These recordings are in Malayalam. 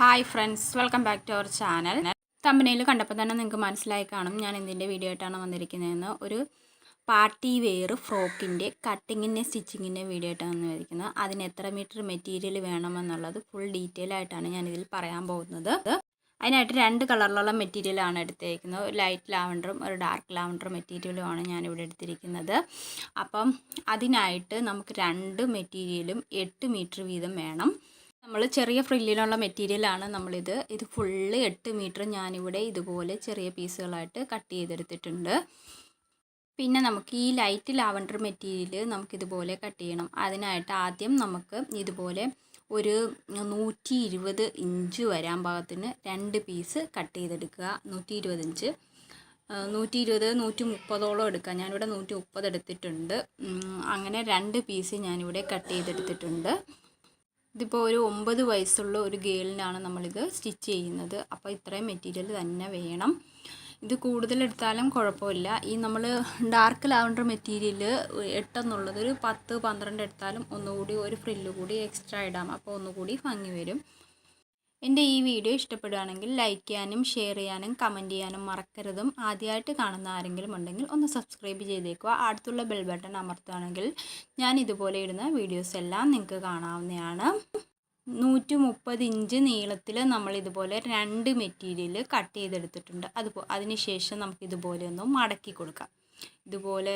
Hi friends welcome back to our channel തമ്പനയിൽ കണ്ടപ്പോൾ തന്നെ നിങ്ങൾക്ക് മനസ്സിലായി കാണും. ഞാൻ എന്തിന്റെ വീഡിയോ ആയിട്ടാണ് വന്നിരിക്കുന്നതെന്ന്. ഒരു പാർട്ടി വെയർ ഫ്രോക്കിന്റെ കട്ടിങ്ങിന്റെ സ്റ്റിച്ചിങ്ങിന്റെ വീഡിയോ ആയിട്ടാണ് വന്നിരിക്കുന്നത്. അതിന് എത്ര മീറ്റർ മെറ്റീരിയൽ വേണമെന്നുള്ളത് ഫുൾ ഡീറ്റെയിൽ ആയിട്ടാണ് ഞാനിതിൽ പറയാൻ പോകുന്നത്. അതിനായിട്ട് രണ്ട് കളറിലുള്ള മെറ്റീരിയലാണ് എടുത്തിരിക്കുന്നത് ഒരു ലൈറ്റ് ലാവൻഡറും ഒരു ഡാർക്ക് ലാവൻഡർ മെറ്റീരിയലുമാണ് ഞാനിവിടെ എടുത്തിരിക്കുന്നത്. അപ്പം അതിനായിട്ട് നമുക്ക് രണ്ട് മെറ്റീരിയലും എട്ട് മീറ്റർ വീതം വേണം. നമ്മൾ ചെറിയ ഫ്രില്ലിനുള്ള മെറ്റീരിയലാണ് നമ്മളിത്. ഇത് ഫുള്ള് എട്ട് മീറ്റർ ഞാനിവിടെ ഇതുപോലെ ചെറിയ പീസുകളായിട്ട് കട്ട് ചെയ്തെടുത്തിട്ടുണ്ട്. പിന്നെ നമുക്ക് ഈ ലൈറ്റ് ലാവണ്ടർ മെറ്റീരിയൽ നമുക്കിതുപോലെ കട്ട് ചെയ്യണം. അതിനായിട്ട് ആദ്യം നമുക്ക് ഇതുപോലെ ഒരു നൂറ്റി ഇരുപത് ഇഞ്ച് വരാൻ പാകത്തിന് രണ്ട് പീസ് കട്ട് ചെയ്തെടുക്കുക. നൂറ്റി ഇരുപത് ഇഞ്ച്. നൂറ്റി ഇരുപത് നൂറ്റി മുപ്പതോളം എടുക്കുക ഞാനിവിടെ നൂറ്റി മുപ്പത് എടുത്തിട്ടുണ്ട് അങ്ങനെ രണ്ട് പീസ് ഞാനിവിടെ കട്ട് ചെയ്തെടുത്തിട്ടുണ്ട്. ഇതിപ്പോൾ ഒരു ഒമ്പത് വയസ്സുള്ള ഒരു ഗേളിനാണ് നമ്മളിത് സ്റ്റിച്ച് ചെയ്യുന്നത്. അപ്പോൾ ഇത്രയും മെറ്റീരിയൽ തന്നെ വേണം. ഇത് കൂടുതലെടുത്താലും കുഴപ്പമില്ല. ഈ നമ്മൾ ഡാർക്ക് ലാവൻഡർ മെറ്റീരിയൽ എട്ടെന്നുള്ളത് ഒരു പത്ത് പന്ത്രണ്ട് എടുത്താലും ഒന്നുകൂടി ഒരു ഫ്രില്ല് കൂടി എക്സ്ട്രാ ഇടാം. അപ്പോൾ ഒന്നുകൂടി ഭംഗി വരും. എന്റെ ഈ വീഡിയോ ഇഷ്ടപ്പെടുകയാണെങ്കിൽ ലൈക്ക് ചെയ്യാനും ഷെയർ ചെയ്യാനും കമന്റ് ചെയ്യാനും മറക്കരുതും. ആദ്യമായിട്ട് കാണുന്ന ആരെങ്കിലും ഉണ്ടെങ്കിൽ ഒന്ന് സബ്സ്ക്രൈബ് ചെയ്തേക്കുക. അടുത്തുള്ള ബെൽ ബട്ടൺ അമർത്തുകയാണെങ്കിൽ ഞാൻ ഇതുപോലെ ഇടുന്ന വീഡിയോസ് എല്ലാം നിങ്ങൾക്ക് കാണാവുന്നതാണ്. നൂറ്റി മുപ്പത് ഇഞ്ച് നീളത്തിൽ നമ്മൾ ഇതുപോലെ രണ്ട് മെറ്റീരിയൽ കട്ട് ചെയ്തെടുത്തിട്ടുണ്ട്. അതുപോ അതിനുശേഷം നമുക്ക് ഇതുപോലെ ഒന്ന് മടക്കി കൊടുക്കാം. ഇതുപോലെ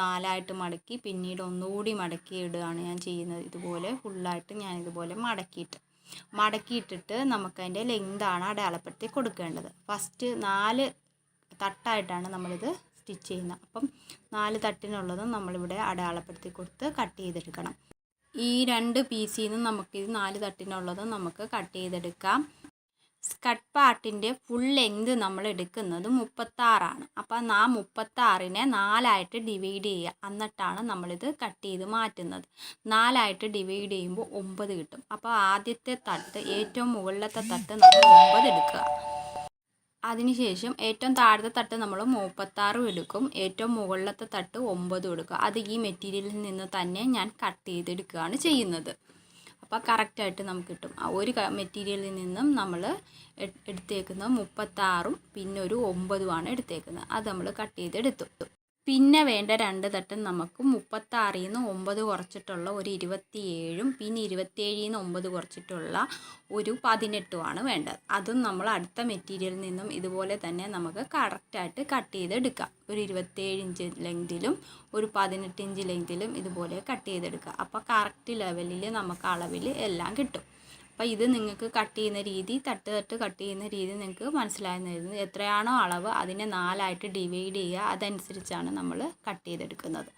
നാലായിട്ട് മടക്കി പിന്നീട് ഒന്നുകൂടി മടക്കി ഇടുകയാണ് ഞാൻ ചെയ്യുന്നത്. ഇതുപോലെ ഫുള്ളായിട്ട് ഞാൻ ഇതുപോലെ മടക്കിയിട്ട്. മടക്കിയിട്ടിട്ട് നമുക്കതിന്റെ ലെങ്താണ് അടയാളപ്പെടുത്തി കൊടുക്കേണ്ടത്. ഫസ്റ്റ് നാല് തട്ടായിട്ടാണ് നമ്മളിത് സ്റ്റിച്ച് ചെയ്യുന്നത്. അപ്പം നാല് തട്ടിനുള്ളതും നമ്മളിവിടെ അടയാളപ്പെടുത്തി കൊടുത്ത് കട്ട് ചെയ്തെടുക്കണം. ഈ രണ്ട് പീസിൽ നിന്ന് നമുക്കിത് നാല് തട്ടിനുള്ളതും നമുക്ക് കട്ട് ചെയ്തെടുക്കാം. സ്കട്ട് പാർട്ടിന്റെ ഫുൾ ലെങ്ത് നമ്മൾ എടുക്കുന്നത് മുപ്പത്താറാണ്. അപ്പോൾ ആ മുപ്പത്താറിനെ നാലായിട്ട് ഡിവൈഡ് ചെയ്യുക. എന്നിട്ടാണ് നമ്മളിത് കട്ട് ചെയ്ത് മാറ്റുന്നത്. നാലായിട്ട് ഡിവൈഡ് ചെയ്യുമ്പോൾ ഒമ്പത് കിട്ടും. അപ്പോൾ ആദ്യത്തെ തട്ട് ഏറ്റവും മുകളിലത്തെ തട്ട് നമ്മൾ ഒമ്പത് എടുക്കുക. അതിനുശേഷം ഏറ്റവും താഴത്തെ തട്ട് നമ്മൾ മുപ്പത്താറും എടുക്കും. ഏറ്റവും മുകളിലത്തെ തട്ട് ഒമ്പതും എടുക്കുക. അത് ഈ മെറ്റീരിയലിൽ നിന്ന് തന്നെ ഞാൻ കട്ട് ചെയ്തെടുക്കുകയാണ് ചെയ്യുന്നത്. അപ്പോൾ കറക്റ്റായിട്ട് നമുക്ക് കിട്ടും. ആ ഒരു മെറ്റീരിയലിൽ നിന്നും നമ്മൾ എടുത്തേക്കുന്നത് മുപ്പത്താറും പിന്നെ ഒരു ഒമ്പതുമാണ് എടുത്തേക്കുന്നത്. അത് നമ്മൾ കട്ട് ചെയ്തെടുത്തു. പിന്നെ വേണ്ട രണ്ട് തട്ടും നമുക്ക് മുപ്പത്താറിൽ നിന്ന് ഒമ്പത് കുറച്ചിട്ടുള്ള ഒരു ഇരുപത്തിയേഴും പിന്നെ ഇരുപത്തിയേഴിൽ നിന്ന് ഒമ്പത് കുറച്ചിട്ടുള്ള ഒരു പതിനെട്ടുമാണ് വേണ്ടത്. അതും നമ്മൾ അടുത്ത മെറ്റീരിയലിൽ നിന്നും ഇതുപോലെ തന്നെ നമുക്ക് കറക്റ്റായിട്ട് കട്ട് ചെയ്തെടുക്കാം. ഒരു ഇരുപത്തിയേഴ് ഇഞ്ച് ലെങ്തിലും ഒരു പതിനെട്ട് ഇഞ്ച് ലെങ്തിലും ഇതുപോലെ കട്ട് ചെയ്തെടുക്കുക അപ്പോൾ കറക്റ്റ് ലെവലിൽ നമുക്ക് അളവിൽ എല്ലാം കിട്ടും. അപ്പോൾ ഇത് നിങ്ങൾക്ക് കട്ട് ചെയ്യുന്ന രീതി തട്ട് തട്ട് കട്ട് ചെയ്യുന്ന രീതി നിങ്ങൾക്ക് മനസ്സിലായിരുന്നു എത്രയാണോ അളവ് അതിനെ നാലായിട്ട് ഡിവൈഡ് ചെയ്യുക അതനുസരിച്ചാണ് നമ്മൾ കട്ട് ചെയ്തെടുക്കുന്നത്.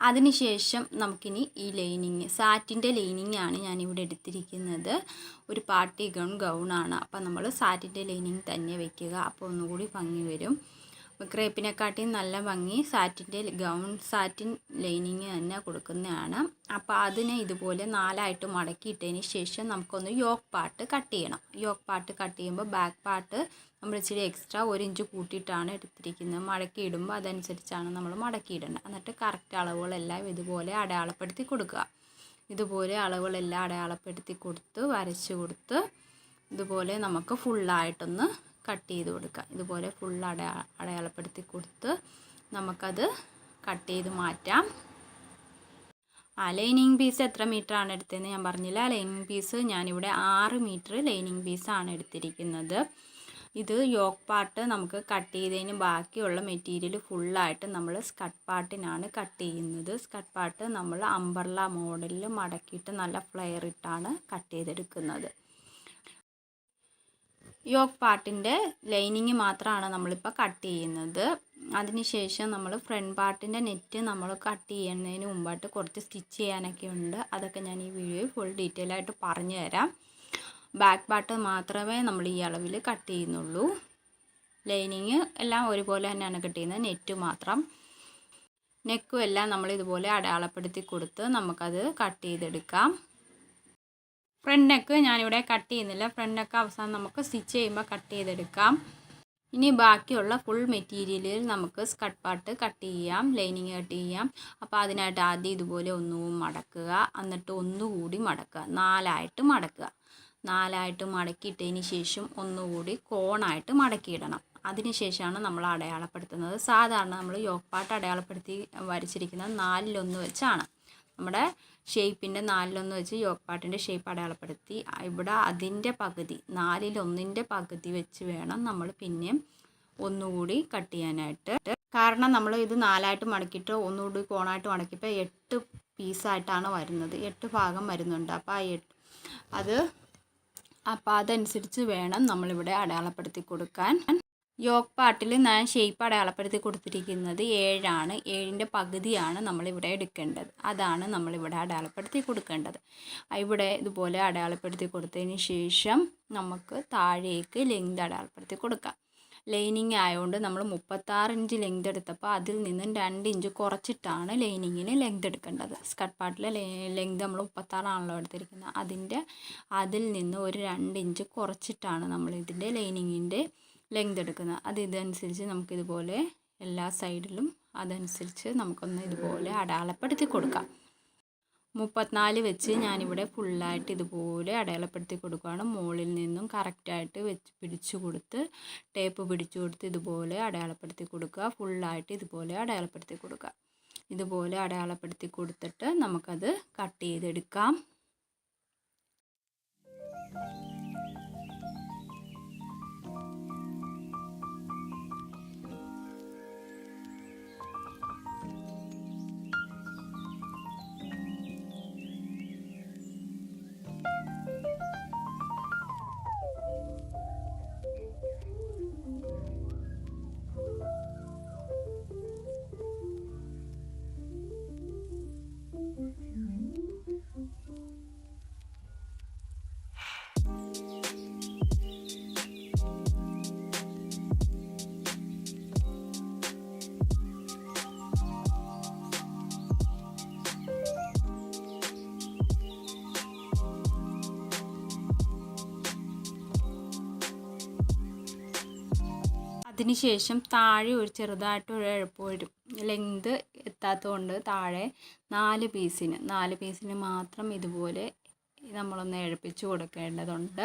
അതിനുശേഷം നമുക്കിനി ഈ ലൈനിങ് സാറ്റിന്റെ ലൈനിങ് ആണ് ഞാനിവിടെ എടുത്തിരിക്കുന്നത്. ഒരു പാർട്ടി ഗൗൺ ഗൗണാണ് അപ്പോൾ നമ്മൾ സാറ്റിന്റെ ലൈനിങ് തന്നെ വയ്ക്കുക അപ്പോൾ ഒന്നുകൂടി ഭംഗി വരും. ക്രേപ്പിനെക്കാട്ടിയും നല്ല ഭംഗി. സാറ്റിന്റെ ഗൗൺ സാറ്റിൻ ലൈനിങ് തന്നെ കൊടുക്കുന്നതാണ്. അപ്പോൾ അതിനെ ഇതുപോലെ നാലായിട്ട് മടക്കിയിട്ടതിന് ശേഷം നമുക്കൊന്ന് യോക്ക് പാർട്ട് കട്ട് ചെയ്യണം. യോക്ക് പാർട്ട് കട്ട് ചെയ്യുമ്പോൾ ബാക്ക് പാർട്ട് നമ്മൾ ഇച്ചിരി എക്സ്ട്രാ ഒരു ഇഞ്ച് കൂട്ടിയിട്ടാണ് എടുത്തിരിക്കുന്നത്. മടക്കിയിടുമ്പോൾ അതനുസരിച്ചാണ് നമ്മൾ മടക്കിയിടേണ്ടത്. എന്നിട്ട് കറക്റ്റ് അളവുകളെല്ലാം ഇതുപോലെ അടയാളപ്പെടുത്തി കൊടുക്കുക. ഇതുപോലെ അളവുകളെല്ലാം അടയാളപ്പെടുത്തി കൊടുത്ത് വരച്ച് കൊടുത്ത് ഇതുപോലെ നമുക്ക് ഫുള്ളായിട്ടൊന്ന് കട്ട് ചെയ്ത് കൊടുക്കുക. ഇതുപോലെ ഫുൾ അടയാ അടയാളപ്പെടുത്തി കൊടുത്ത് നമുക്കത് കട്ട് ചെയ്ത് മാറ്റാം. ആ ലൈനിങ് പീസ് എത്ര മീറ്റർ ആണ് എടുത്തതെന്ന് ഞാൻ പറഞ്ഞില്ല. ലൈനിങ് പീസ് ഞാനിവിടെ ആറ് മീറ്റർ ലൈനിങ് പീസാണ് എടുത്തിരിക്കുന്നത്. ഇത് യോക്ക് പാർട്ട് നമുക്ക് കട്ട് ചെയ്തതിന് ബാക്കിയുള്ള മെറ്റീരിയൽ ഫുള്ളായിട്ട് നമ്മൾ സ്കട്ട് പാർട്ടിനാണ് കട്ട് ചെയ്യുന്നത്. സ്കട്ട് പാർട്ട് നമ്മൾ അമ്പർല മോഡലിൽ മടക്കിയിട്ട് നല്ല ഫ്ലെയർ ഇട്ടാണ് കട്ട് ചെയ്തെടുക്കുന്നത്. യോക്ക് പാർട്ടിന്റെ ലൈനിങ് മാത്രമാണ് നമ്മളിപ്പോൾ കട്ട് ചെയ്യുന്നത്. അതിനുശേഷം നമ്മൾ ഫ്രണ്ട് പാർട്ടിന്റെ നെറ്റ് നമ്മൾ കട്ട് ചെയ്യുന്നതിന് മുമ്പായിട്ട് കുറച്ച് സ്റ്റിച്ച് ചെയ്യാനൊക്കെ ഉണ്ട്. അതൊക്കെ ഞാൻ ഈ വീഡിയോയിൽ ഫുൾ ഡീറ്റെയിൽ ആയിട്ട് പറഞ്ഞു തരാം. ബാക്ക് പാർട്ട് മാത്രമേ നമ്മൾ ഈ അളവിൽ കട്ട് ചെയ്യുന്നുള്ളൂ. ലൈനിങ് എല്ലാം ഒരുപോലെ തന്നെയാണ് കട്ട് ചെയ്യുന്നത്. നെറ്റ് മാത്രം. നെക്കും എല്ലാം നമ്മൾ ഇതുപോലെ അടയാളപ്പെടുത്തി കൊടുത്ത് നമുക്കത് കട്ട് ചെയ്തെടുക്കാം. ഫ്രണ്ട് നെക്ക് ഞാനിവിടെ കട്ട് ചെയ്യുന്നില്ല. ഫ്രണ്ട് നെക്ക് അവസാനം നമുക്ക് സ്റ്റിച്ച് ചെയ്യുമ്പോൾ കട്ട് ചെയ്തെടുക്കാം. ഇനി ബാക്കിയുള്ള ഫുൾ മെറ്റീരിയലിൽ നമുക്ക് സ്കട്ട് പാർട്ട് കട്ട് ചെയ്യാം ലൈനിങ് കട്ട് ചെയ്യാം. അപ്പോൾ അതിനായിട്ട് ആദ്യം ഇതുപോലെ ഒന്നും മടക്കുക എന്നിട്ട് ഒന്നുകൂടി മടക്കുക. നാലായിട്ട് മടക്കുക. നാലായിട്ട് മടക്കിയിട്ടതിന് ശേഷം ഒന്നുകൂടി കോണായിട്ട് മടക്കിയിടണം. അതിനുശേഷമാണ് നമ്മൾ അടയാളപ്പെടുത്തുന്നത്. സാധാരണ നമ്മൾ യോപ്പാട്ട് അടയാളപ്പെടുത്തി വരച്ചിരിക്കുന്നത് നാലിലൊന്ന് വെച്ചാണ്. നമ്മുടെ ഷേപ്പിന്റെ നാലിലൊന്ന് വെച്ച് യോപ്പാട്ടിന്റെ ഷേപ്പ് അടയാളപ്പെടുത്തി. ഇവിടെ അതിന്റെ പകുതി നാലിലൊന്നിന്റെ പകുതി വെച്ച് വേണം നമ്മൾ പിന്നെയും ഒന്നുകൂടി കട്ട് ചെയ്യാനായിട്ട്. കാരണം നമ്മൾ ഇത് നാലായിട്ട് മടക്കിയിട്ട് ഒന്നുകൂടി കോണായിട്ട് മടക്കിയപ്പോൾ എട്ട് പീസായിട്ടാണ് വരുന്നത്. എട്ട് ഭാഗം വരുന്നുണ്ട്. അപ്പോൾ ആ എട്ട് അത് അപ്പോൾ അതനുസരിച്ച് വേണം നമ്മളിവിടെ അടയാളപ്പെടുത്തി കൊടുക്കാൻ. യോഗ് പാട്ടിൽ ഞാൻ ഷേപ്പ് അടയാളപ്പെടുത്തി കൊടുത്തിരിക്കുന്നത് ഏഴാണ്. ഏഴിന്റെ പകുതിയാണ് നമ്മളിവിടെ എടുക്കേണ്ടത്. അതാണ് നമ്മളിവിടെ അടയാളപ്പെടുത്തി കൊടുക്കേണ്ടത്. ഇവിടെ ഇതുപോലെ അടയാളപ്പെടുത്തി കൊടുത്തതിന് ശേഷം നമുക്ക് താഴേക്ക് ലെങ്ത് അടയാളപ്പെടുത്തി കൊടുക്കാം. ലൈനിങ് ആയതുകൊണ്ട് നമ്മൾ മുപ്പത്താറ് ഇഞ്ച് ലെങ്ത് എടുത്തപ്പോൾ അതിൽ നിന്നും രണ്ട് ഇഞ്ച് കുറച്ചിട്ടാണ് ലൈനിങ്ങിന് ലെങ്ത് എടുക്കേണ്ടത്. സ്കർട്ട് പാർട്ടിലെ ലെങ്ത് നമ്മൾ മുപ്പത്താറാണല്ലോ എടുത്തിരിക്കുന്നത്. അതിന്റെ അതിൽ നിന്ന് ഒരു രണ്ട് ഇഞ്ച് കുറച്ചിട്ടാണ് നമ്മൾ ഇതിന്റെ ലൈനിങ്ങിന്റെ ലെങ്ത് എടുക്കുന്നത്. അത് ഇതനുസരിച്ച് നമുക്കിതുപോലെ എല്ലാ സൈഡിലും അതനുസരിച്ച് നമുക്കൊന്ന് ഇതുപോലെ അടയാളപ്പെടുത്തി കൊടുക്കാം. മുപ്പത്തിനാല് വെച്ച് ഞാനിവിടെ ഫുള്ളായിട്ട് ഇതുപോലെ അടയാളപ്പെടുത്തി കൊടുക്കുകയാണ്. മുകളിൽ നിന്നും കറക്റ്റായിട്ട് വെച്ച് പിടിച്ചു കൊടുത്ത് ടേപ്പ് പിടിച്ചു കൊടുത്ത് ഇതുപോലെ അടയാളപ്പെടുത്തി കൊടുക്കുക. ഫുള്ളായിട്ട് ഇതുപോലെ അടയാളപ്പെടുത്തി കൊടുക്കുക. ഇതുപോലെ അടയാളപ്പെടുത്തി കൊടുത്തിട്ട് നമുക്കത് കട്ട് ചെയ്തെടുക്കാം. അതിനുശേഷം താഴെ ഒരു ചെറുതായിട്ട് ഒരു എഴുപ്പ് വരും. ലെങ്ത് എത്താത്തതുകൊണ്ട് താഴെ നാല് പീസിന് നാല് പീസിന് മാത്രം ഇതുപോലെ നമ്മളൊന്ന് എഴുപ്പിച്ച് കൊടുക്കേണ്ടതുണ്ട്.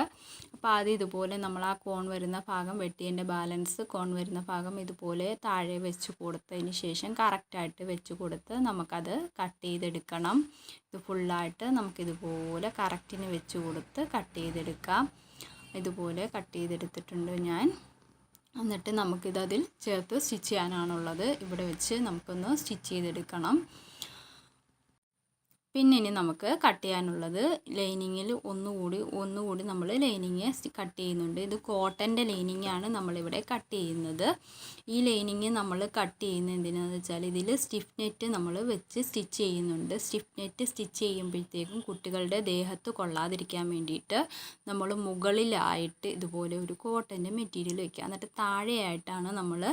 അപ്പോൾ ആദ്യം ഇതുപോലെ നമ്മൾ ആ കോൺ വരുന്ന ഭാഗം വെട്ടിയതിന്റെ ബാലൻസ് കോൺ വരുന്ന ഭാഗം ഇതുപോലെ താഴെ വെച്ച് കൊടുത്തതിന് ശേഷം കറക്റ്റായിട്ട് വെച്ച് കൊടുത്ത് നമുക്കത് കട്ട് ചെയ്തെടുക്കണം. ഇത് ഫുള്ളായിട്ട് നമുക്കിതുപോലെ കറക്റ്റിന് വെച്ച് കൊടുത്ത് കട്ട് ചെയ്തെടുക്കാം. ഇതുപോലെ കട്ട് ചെയ്തെടുത്തിട്ടുണ്ട് ഞാൻ. എന്നിട്ട് നമുക്കിത് അതിൽ ചേർത്ത് സ്റ്റിച്ച് ചെയ്യാനാണുള്ളത്. ഇവിടെ വെച്ച് നമുക്കൊന്ന് സ്റ്റിച്ച് ചെയ്തെടുക്കണം. പിന്നെ ഇനി നമുക്ക് കട്ട് ചെയ്യാനുള്ളത് ലൈനിങ്ങിൽ ഒന്നുകൂടി ഒന്നുകൂടി നമ്മൾ ലൈനിങ് കട്ട് ചെയ്യുന്നുണ്ട്. ഇത് കോട്ടന്റെ ലൈനിങ് ആണ് നമ്മളിവിടെ കട്ട് ചെയ്യുന്നത്. ഈ ലൈനിങ് നമ്മൾ കട്ട് ചെയ്യുന്നത് എന്തിനാന്ന് വെച്ചാൽ ഇതിൽ സ്റ്റിഫ് നെറ്റ് നമ്മൾ വെച്ച് സ്റ്റിച്ച് ചെയ്യുന്നുണ്ട്. സ്റ്റിഫ് നെറ്റ് സ്റ്റിച്ച് ചെയ്യുമ്പോഴത്തേക്കും കുട്ടികളുടെ ദേഹത്ത് കൊള്ളാതിരിക്കാൻ വേണ്ടിയിട്ട് നമ്മൾ മുകളിലായിട്ട് ഇതുപോലെ ഒരു കോട്ടന്റെ മെറ്റീരിയൽ വയ്ക്കുക എന്നിട്ട് താഴെയായിട്ടാണ് നമ്മൾ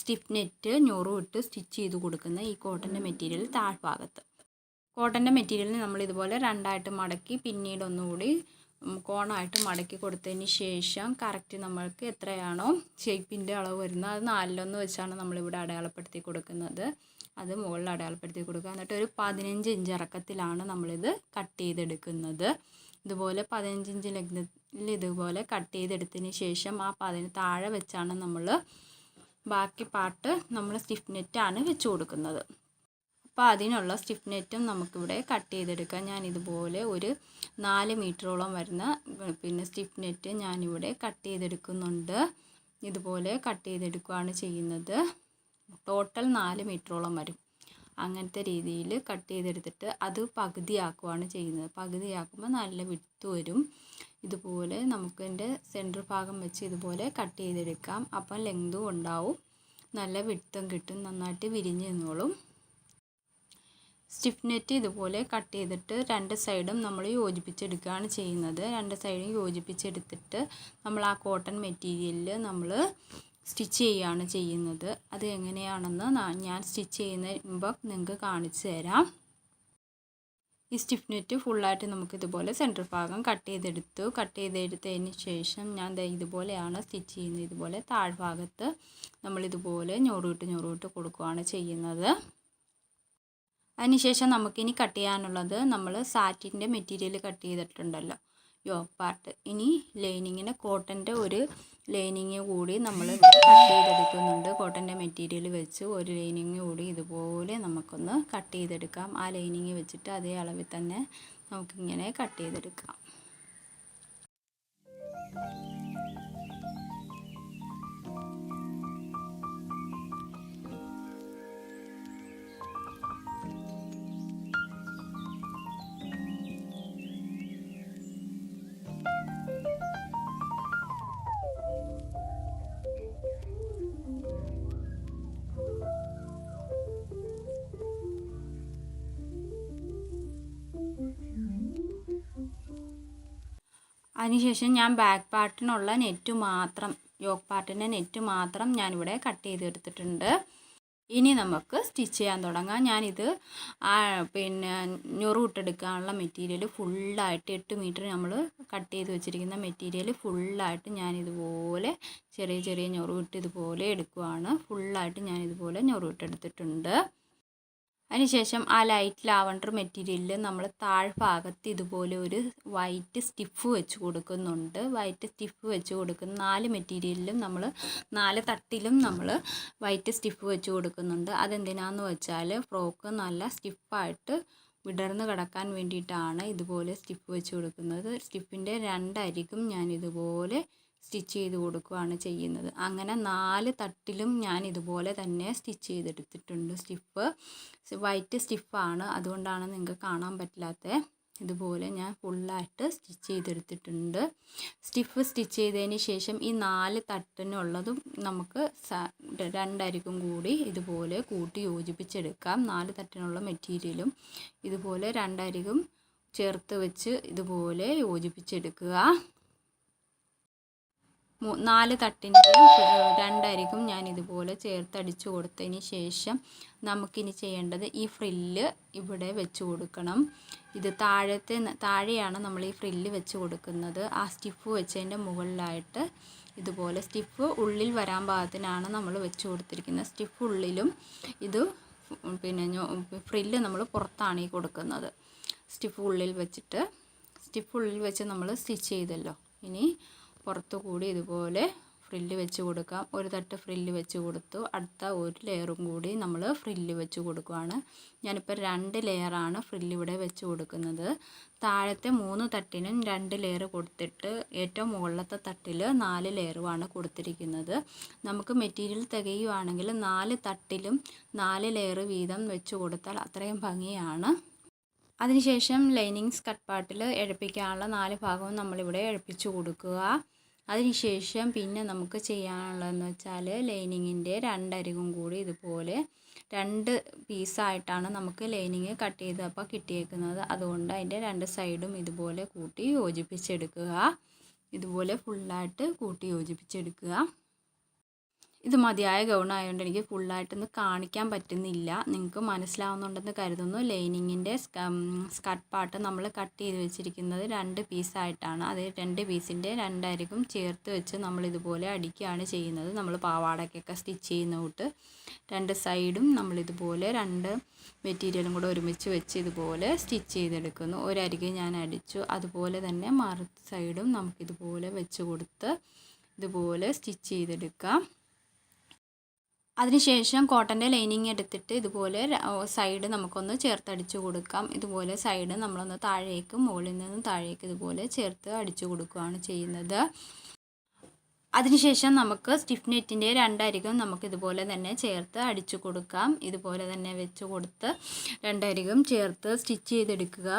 സ്റ്റിഫ് നെറ്റ് ഞൊറുവിട്ട് സ്റ്റിച്ച് ചെയ്ത് കൊടുക്കുന്ന ഈ കോട്ടന്റെ മെറ്റീരിയൽ താഴ്ഭാഗത്ത്. കോട്ടന്റെ മെറ്റീരിയലിന് നമ്മൾ ഇതുപോലെ രണ്ടായിട്ട് മടക്കി പിന്നീട് ഒന്നുകൂടി കോണായിട്ട് മടക്കി കൊടുത്തതിന് ശേഷം കറക്റ്റ് നമ്മൾക്ക് എത്രയാണോ ഷേപ്പിന്റെ അളവ് വരുന്നത് അത് നാലിലൊന്ന് വെച്ചാണ് നമ്മളിവിടെ അടയാളപ്പെടുത്തി കൊടുക്കുന്നത്. അത് മുകളിൽ അടയാളപ്പെടുത്തി കൊടുക്കുക. എന്നിട്ട് ഒരു പതിനഞ്ച് ഇഞ്ച് ഇറക്കത്തിലാണ് നമ്മളിത് കട്ട് ചെയ്തെടുക്കുന്നത്. ഇതുപോലെ പതിനഞ്ച് ഇഞ്ച് ലഗ്നത്തിൽ ഇതുപോലെ കട്ട് ചെയ്തെടുത്തതിന് ശേഷം ആ പതിന് താഴെ വെച്ചാണ് നമ്മൾ ബാക്കി പാർട്ട് നമ്മൾ സ്റ്റിഫ് നെറ്റാണ് വെച്ച് കൊടുക്കുന്നത്. അപ്പോൾ അതിനുള്ള സ്റ്റിഫ് നെറ്റും നമുക്കിവിടെ കട്ട് ചെയ്തെടുക്കാം. ഞാൻ ഇതുപോലെ ഒരു നാല് മീറ്ററോളം വരുന്ന പിന്നെ സ്റ്റിഫ് നെറ്റ് ഞാനിവിടെ കട്ട് ചെയ്തെടുക്കുന്നുണ്ട്. ഇതുപോലെ കട്ട് ചെയ്തെടുക്കുകയാണ് ചെയ്യുന്നത്. ടോട്ടൽ നാല് മീറ്ററോളം വരും. അങ്ങനത്തെ രീതിയിൽ കട്ട് ചെയ്തെടുത്തിട്ട് അത് പകുതിയാക്കുകയാണ് ചെയ്യുന്നത്. പകുതിയാക്കുമ്പോൾ നല്ല വിട്ട് വരും. ഇതുപോലെ നമുക്ക് എന്റെ സെന്റർ ഭാഗം വെച്ച് ഇതുപോലെ കട്ട് ചെയ്തെടുക്കാം. അപ്പം ലെങ്തും ഉണ്ടാവും. നല്ല വിട്ടും കിട്ടും. നന്നായിട്ട് വിരിഞ്ഞ് നിന്നോളും. സ്റ്റിഫ് നെറ്റ് ഇതുപോലെ കട്ട് ചെയ്തിട്ട് രണ്ട് സൈഡും നമ്മൾ യോജിപ്പിച്ചെടുക്കുകയാണ് ചെയ്യുന്നത്. രണ്ട് സൈഡും യോജിപ്പിച്ചെടുത്തിട്ട് നമ്മൾ ആ കോട്ടൺ മെറ്റീരിയലിൽ നമ്മൾ സ്റ്റിച്ച് ചെയ്യുകയാണ് ചെയ്യുന്നത്. അത് എങ്ങനെയാണെന്ന് ഞാൻ സ്റ്റിച്ച് ചെയ്യുമ്പോൾ നിങ്ങൾക്ക് കാണിച്ചു തരാം. ഈ സ്റ്റിഫ് നെറ്റ് ഫുള്ളായിട്ട് നമുക്ക് ഇതുപോലെ സെന്റർ ഭാഗം കട്ട് ചെയ്തെടുത്തു. കട്ട് ചെയ്തെടുത്തതിന് ശേഷം ഞാൻ ഇതുപോലെയാണ് സ്റ്റിച്ച് ചെയ്യുന്നത്. ഇതുപോലെ താഴ്ഭാഗത്ത് നമ്മളിതുപോലെ ഞൊറുവിട്ട് ഞൊറുവിട്ട് കൊടുക്കുകയാണ് ചെയ്യുന്നത്. അതിനുശേഷം നമുക്കിനി കട്ട് ചെയ്യാനുള്ളത് നമ്മൾ സാറ്റിന്റെ മെറ്റീരിയൽ കട്ട് ചെയ്തിട്ടുണ്ടല്ലോ. യോക്ക് പാർട്ട് ഇനി ലൈനിങ്ങിന് കോട്ടന്റെ ഒരു ലൈനിങ് കൂടി നമ്മൾ കട്ട് ചെയ്തെടുക്കുന്നുണ്ട്. കോട്ടന്റെ മെറ്റീരിയൽ വെച്ച് ഒരു ലൈനിങ് കൂടി ഇതുപോലെ നമുക്കൊന്ന് കട്ട് ചെയ്തെടുക്കാം. ആ ലൈനിങ് വെച്ചിട്ട് അതേ അളവിൽ തന്നെ നമുക്കിങ്ങനെ കട്ട് ചെയ്തെടുക്കാം. അതിനുശേഷം ഞാൻ ബാക്ക് പാർട്ടിനുള്ള നെറ്റ് മാത്രം യോക്ക് പാർട്ടിന്റെ നെറ്റ് മാത്രം ഞാനിവിടെ കട്ട് ചെയ്തെടുത്തിട്ടുണ്ട്. ഇനി നമുക്ക് സ്റ്റിച്ച് ചെയ്യാൻ തുടങ്ങാം. ഞാനിത് പിന്നെ ഞൊറുവിട്ടെടുക്കാനുള്ള മെറ്റീരിയൽ ഫുള്ളായിട്ട് എട്ട് മീറ്റർ നമ്മൾ കട്ട് ചെയ്ത് വെച്ചിരിക്കുന്ന മെറ്റീരിയൽ ഫുള്ളായിട്ട് ഞാനിതുപോലെ ചെറിയ ചെറിയ ഞൊറുവിട്ട് ഇതുപോലെ എടുക്കുവാണ്. ഫുള്ളായിട്ട് ഞാനിതുപോലെ ഞൊറുവിട്ടെടുത്തിട്ടുണ്ട് അതിനുശേഷം ആ ലൈറ്റ് ലാവണ്ടർ മെറ്റീരിയലിൽ നമ്മൾ താഴ്ഭാഗത്ത് ഇതുപോലെ ഒരു വൈറ്റ് സ്റ്റിഫ് വെച്ച് കൊടുക്കുന്നുണ്ട്. വൈറ്റ് സ്റ്റിഫ് വെച്ച് കൊടുക്കുന്ന നാല് മെറ്റീരിയലിലും നമ്മൾ നാല് തട്ടിലും നമ്മൾ വൈറ്റ് സ്റ്റിഫ് വെച്ച് കൊടുക്കുന്നുണ്ട്. അതെന്തിനാന്ന് വെച്ചാൽ ഫ്രോക്ക് നല്ല സ്റ്റിഫായിട്ട് വിടർന്ന് കിടക്കാൻ വേണ്ടിയിട്ടാണ് ഇതുപോലെ സ്റ്റിഫ് വെച്ച് കൊടുക്കുന്നത്. സ്റ്റിഫിന്റെ രണ്ടരികും ഞാൻ ഇതുപോലെ സ്റ്റിച്ച് ചെയ്ത് കൊടുക്കുകയാണ് ചെയ്യുന്നത്. അങ്ങനെ നാല് തട്ടിലും ഞാൻ ഇതുപോലെ തന്നെ സ്റ്റിച്ച് ചെയ്തെടുത്തിട്ടുണ്ട്. സ്റ്റിഫ് വൈറ്റ് സ്റ്റിഫാണ്. അതുകൊണ്ടാണ് നിങ്ങൾക്ക് കാണാൻ പറ്റില്ലാത്ത ഇതുപോലെ ഞാൻ ഫുള്ളായിട്ട് സ്റ്റിച്ച് ചെയ്തെടുത്തിട്ടുണ്ട്. സ്റ്റിഫ് സ്റ്റിച്ച് ചെയ്തതിന് ശേഷം ഈ നാല് തട്ടിനുള്ളതും നമുക്ക് രണ്ടരിക്കും കൂടി ഇതുപോലെ കൂട്ടി യോജിപ്പിച്ചെടുക്കാം. നാല് തട്ടിനുള്ള മെറ്റീരിയലും ഇതുപോലെ രണ്ടരികും ചേർത്ത് വെച്ച് ഇതുപോലെ യോജിപ്പിച്ചെടുക്കുക. നാല് തട്ടിന്റെയും രണ്ടരികും ഞാൻ ഇതുപോലെ ചേർത്തടിച്ചു കൊടുത്തതിന് ശേഷം നമുക്കിനി ചെയ്യേണ്ടത് ഈ ഫ്രില്ല് ഇവിടെ വെച്ച് കൊടുക്കണം. ഇത് താഴത്തെ താഴെയാണ് നമ്മൾ ഈ ഫ്രില്ല് വെച്ച് കൊടുക്കുന്നത്. ആ സ്റ്റിഫ് വെച്ചതിന്റെ മുകളിലായിട്ട് ഇതുപോലെ സ്റ്റിഫ് ഉള്ളിൽ വരാൻ പാകത്തിനാണ് നമ്മൾ വെച്ച് കൊടുത്തിരിക്കുന്നത്. സ്റ്റിഫ് ഉള്ളിലും ഇത് പിന്നെ ഫ്രില്ല് നമ്മൾ പുറത്താണ് ഈ കൊടുക്കുന്നത്. സ്റ്റിഫ് ഉള്ളിൽ വെച്ചിട്ട് സ്റ്റിഫ് ഉള്ളിൽ വെച്ച് നമ്മൾ സ്റ്റിച്ച് ചെയ്തല്ലോ. ഇനി പുറത്തു കൂടി ഇതുപോലെ ഫ്രില്ല് വെച്ച് കൊടുക്കാം. ഒരു തട്ട് ഫ്രില്ല് വെച്ച് കൊടുത്തു. അടുത്ത ഒരു ലെയറും കൂടി നമ്മൾ ഫ്രില്ല് വെച്ച് കൊടുക്കുകയാണ് ഞാനിപ്പോൾ രണ്ട് ലെയറാണ് ഫ്രില്ല് ഇവിടെ വെച്ച് കൊടുക്കുന്നത്. താഴത്തെ മൂന്ന് തട്ടിനും രണ്ട് ലെയർ കൊടുത്തിട്ട് ഏറ്റവും മുകളിലത്തെ തട്ടിൽ നാല് ലെയറുമാണ് കൊടുത്തിരിക്കുന്നത്. നമുക്ക് മെറ്റീരിയൽ തികയുവാണെങ്കിൽ നാല് തട്ടിലും നാല് ലെയർ വീതം വെച്ച് കൊടുത്താൽ അത്രയും ഭംഗിയാണ്. അതിനുശേഷം ലൈനിങ്സ് കട്ട് പാട്ടിൽ എഴുപ്പിക്കാനുള്ള നാല് ഭാഗവും നമ്മളിവിടെ എഴുപ്പിച്ചു കൊടുക്കുക. അതിനുശേഷം പിന്നെ നമുക്ക് ചെയ്യാനുള്ളതെന്ന് വെച്ചാൽ ലൈനിങ്ങിന്റെ രണ്ടരികും കൂടി ഇതുപോലെ രണ്ട് പീസായിട്ടാണ് നമുക്ക് ലൈനിങ് കട്ട് ചെയ്തപ്പോൾ കിട്ടിയേക്കുന്നത്. അതുകൊണ്ട് അതിന്റെ രണ്ട് സൈഡും ഇതുപോലെ കൂട്ടി യോജിപ്പിച്ചെടുക്കുക. ഇതുപോലെ ഫുള്ളായിട്ട് കൂട്ടി യോജിപ്പിച്ചെടുക്കുക. ഇത് മതിയായ ഗൗണായതുകൊണ്ട് എനിക്ക് ഫുള്ളായിട്ടൊന്ന് കാണിക്കാൻ പറ്റുന്നില്ല. നിങ്ങൾക്ക് മനസ്സിലാവുന്നുണ്ടെന്ന് കരുതുന്നു. ലൈനിങ്ങിന്റെ സ്കട്ട് പാർട്ട് നമ്മൾ കട്ട് ചെയ്ത് വെച്ചിരിക്കുന്നത് രണ്ട് പീസായിട്ടാണ്. അത് രണ്ട് പീസിന്റെ രണ്ടരികും ചേർത്ത് വെച്ച് നമ്മൾ ഇതുപോലെ അടിക്കുകയാണ് ചെയ്യുന്നത്. നമ്മൾ പാവാടക്കൊക്കെ സ്റ്റിച്ച് ചെയ്യുന്ന കൂട്ട് രണ്ട് സൈഡും നമ്മളിതുപോലെ രണ്ട് മെറ്റീരിയലും കൂടെ ഒരുമിച്ച് വെച്ച് ഇതുപോലെ സ്റ്റിച്ച് ചെയ്തെടുക്കുന്നു. ഒരരികെ ഞാൻ അടിച്ചു. അതുപോലെ തന്നെ മറു സൈഡും നമുക്കിതുപോലെ വെച്ച് കൊടുത്ത് ഇതുപോലെ സ്റ്റിച്ച് ചെയ്തെടുക്കാം. അതിനുശേഷം കോട്ടന്റെ ലൈനിങ് എടുത്തിട്ട് ഇതുപോലെ സൈഡ് നമുക്കൊന്ന് ചേർത്തടിച്ചു കൊടുക്കാം. ഇതുപോലെ സൈഡ് നമ്മളൊന്ന് താഴേക്ക് മുകളിൽ നിന്ന് താഴേക്ക് ഇതുപോലെ ചേർത്ത് അടിച്ചു കൊടുക്കുകയാണ് ചെയ്യുന്നത്. അതിനുശേഷം നമുക്ക് സ്റ്റിഫ് നെറ്റിന്റെ രണ്ടരികം നമുക്ക് ഇതുപോലെ തന്നെ ചേർത്ത് അടിച്ചു കൊടുക്കാം. ഇതുപോലെ തന്നെ വെച്ച് കൊടുത്ത് രണ്ടരികം ചേർത്ത് സ്റ്റിച്ച് ചെയ്തെടുക്കുക.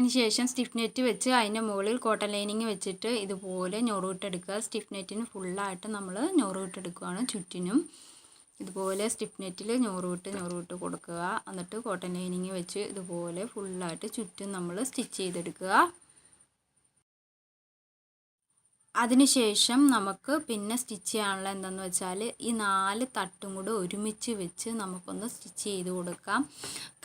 അതിനുശേഷം സ്റ്റിഫ് നെറ്റ് വെച്ച് അതിന്റെ മുകളിൽ കോട്ടൺ ലൈനിങ് വെച്ചിട്ട് ഇതുപോലെ ഞൊറുവിട്ടെടുക്കുക സ്റ്റിഫ് നെറ്റിന് ഫുള്ളായിട്ട് നമ്മൾ ഞൊറുവിട്ടെടുക്കുകയാണ് ചുറ്റിനും. ഇതുപോലെ സ്റ്റിഫ് നെറ്റിൽ ഞൊറുവിട്ട് ഞൊറുവിട്ട് കൊടുക്കുക. എന്നിട്ട് കോട്ടൺ ലൈനിങ് വെച്ച് ഇതുപോലെ ഫുള്ളായിട്ട് ചുറ്റും നമ്മൾ സ്റ്റിച്ച് ചെയ്തെടുക്കുക. അതിനുശേഷം നമുക്ക് പിന്നെ സ്റ്റിച്ച് ചെയ്യാനുള്ള എന്തെന്ന് വെച്ചാൽ ഈ നാല് തട്ടും കൂടെ ഒരുമിച്ച് വെച്ച് നമുക്കൊന്ന് സ്റ്റിച്ച് ചെയ്ത് കൊടുക്കാം.